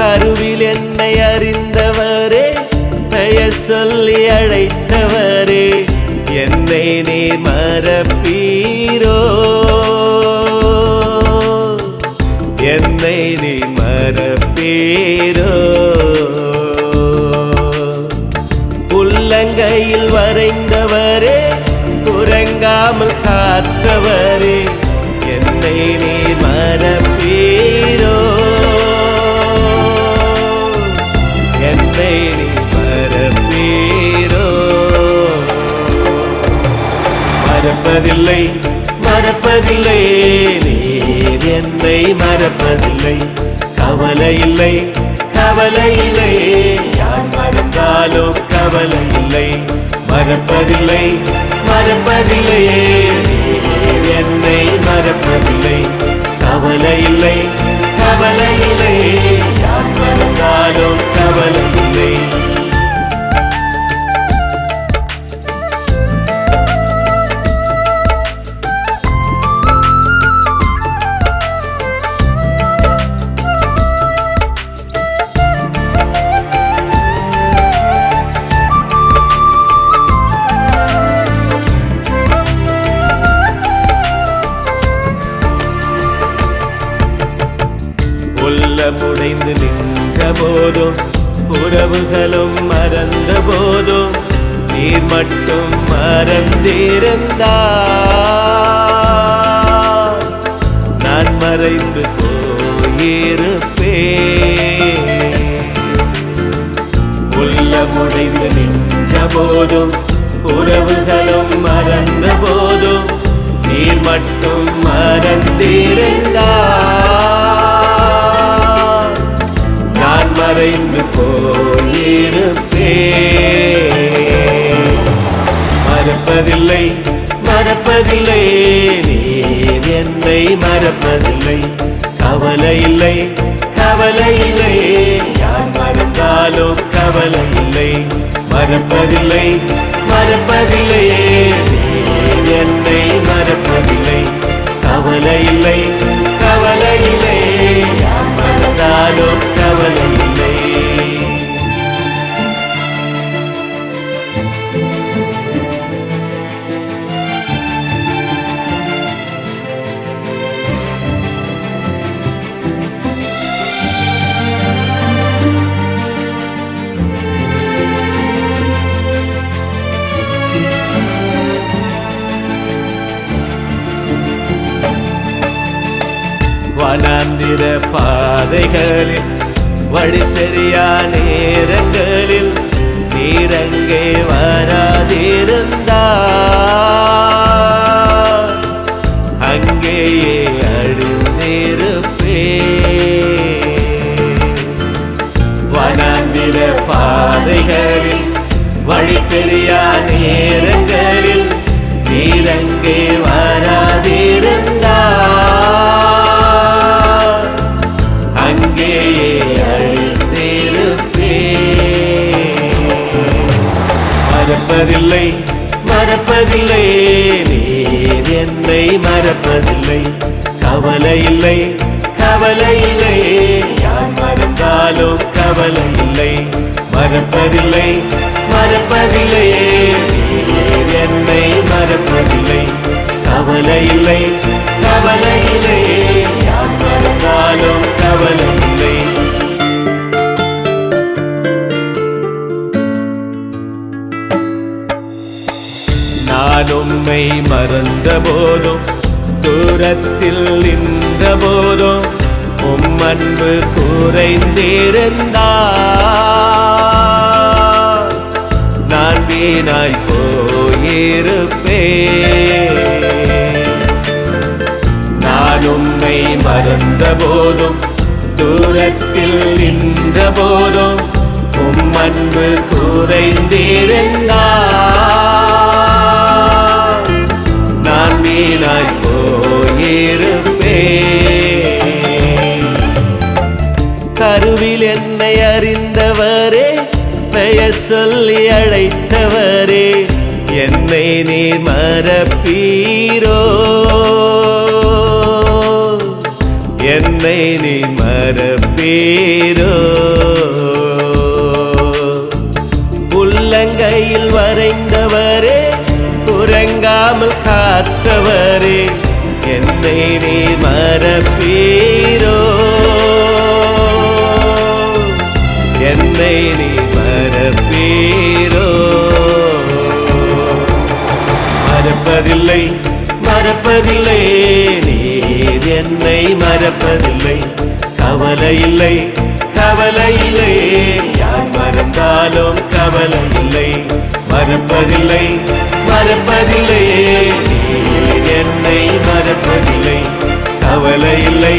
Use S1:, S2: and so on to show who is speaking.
S1: கருவில் என்னை அறிந்தவரே பெயர் சொல்லி அழைத்தவரே என்னை நீ மறப்பீரோ? என்னை நீ மறப்பீரோ? உள்ளங்கையில் வரைந்தவரே உறங்காமல் காத்தவரே என்னை நீ மறப்பதில்லை. மறப்பதில்லை. நீர் என்னை மறப்பதில்லை. கவலை இல்லை. கவலை இல்லை. யார் மறந்தாலும் கவலை இல்லை. மறப்பதில்லை. மறப்பதில்லை. நீர் என்னை மறப்பதில்லை. கவலை இல்லை. கவலை இல்லை. யார் மறந்தாலும் கவலை இல்லை. உள்ளமுடைந்து நின்ற போதும் உறவுகளும் மறந்த போதும் நீர் மட்டும் மறந்திருந்தார். நான் மறைந்து போயிருப்பேன். உள்ளமுடைந்து நின்ற போதும் உறவுகளும் மறந்த போதும் நீர் மட்டும் மறந்திருந்தார். மறப்பதில்லை. மறப்பதில்லை. நீர் என்னை மறப்பதில்லை. கவலை இல்லை. கவலை இல்லை. யார் மறந்தாலும் கவலை இல்லை. மறப்பதில்லை. மறப்பதில்லை. நீர் என்னை மறப்ப வானாந்திர பாதைகளில் வழி தெரியா நேரங்களில் நீரங்கே வராதிருந்தா. அங்கேயே அழிந்திருப்பே. வனாந்திர பாதைகளில் வழி தெரியா நேரங்களில் நீரங்கே நீர் என்னை மறப்பதில்லை. கவலை இல்லை கவலை இல்லை. யார் மறந்தாலும் கவலை இல்லை. மறப்பதில்லை மறப்பதில்லை. என்னை மறப்பதில்லை. கவலை இல்லை கவலை இல்லை. யார் மறந்தாலும் கவலை நான் உம்மை மறந்த போதும் தூரத்தில் நின்ற போதும் உம் அன்பு குறைந்திருந்தார். நான் வீணாய் போயிருப்பே நான் உம்மை மறந்த போதும் தூரத்தில் நின்ற போதும் உம் அன்பு குறைந்திருந்தார். சொல்லி அழைத்தவரே என்னை நீ மறப்பீரோ? என்னை நீ மறப்பீரோ? உள்ளங்கையில் வரைந்தவரே உறங்காமல் காத்தவரே என்னை நீ மறப்பீரோ? என்னை நீ மறப்பீரோ? மறப்பதில்லை மறப்பதில்லை. நீர் என்னை மறப்பதில்லை. கவலை இல்லை கவலை இல்லை யார் மறந்தாலும் கவலை இல்லை மறப்பதில்லை மறப்பதில்லை. நீர் என்னை மறப்பதில்லை. கவலை இல்லை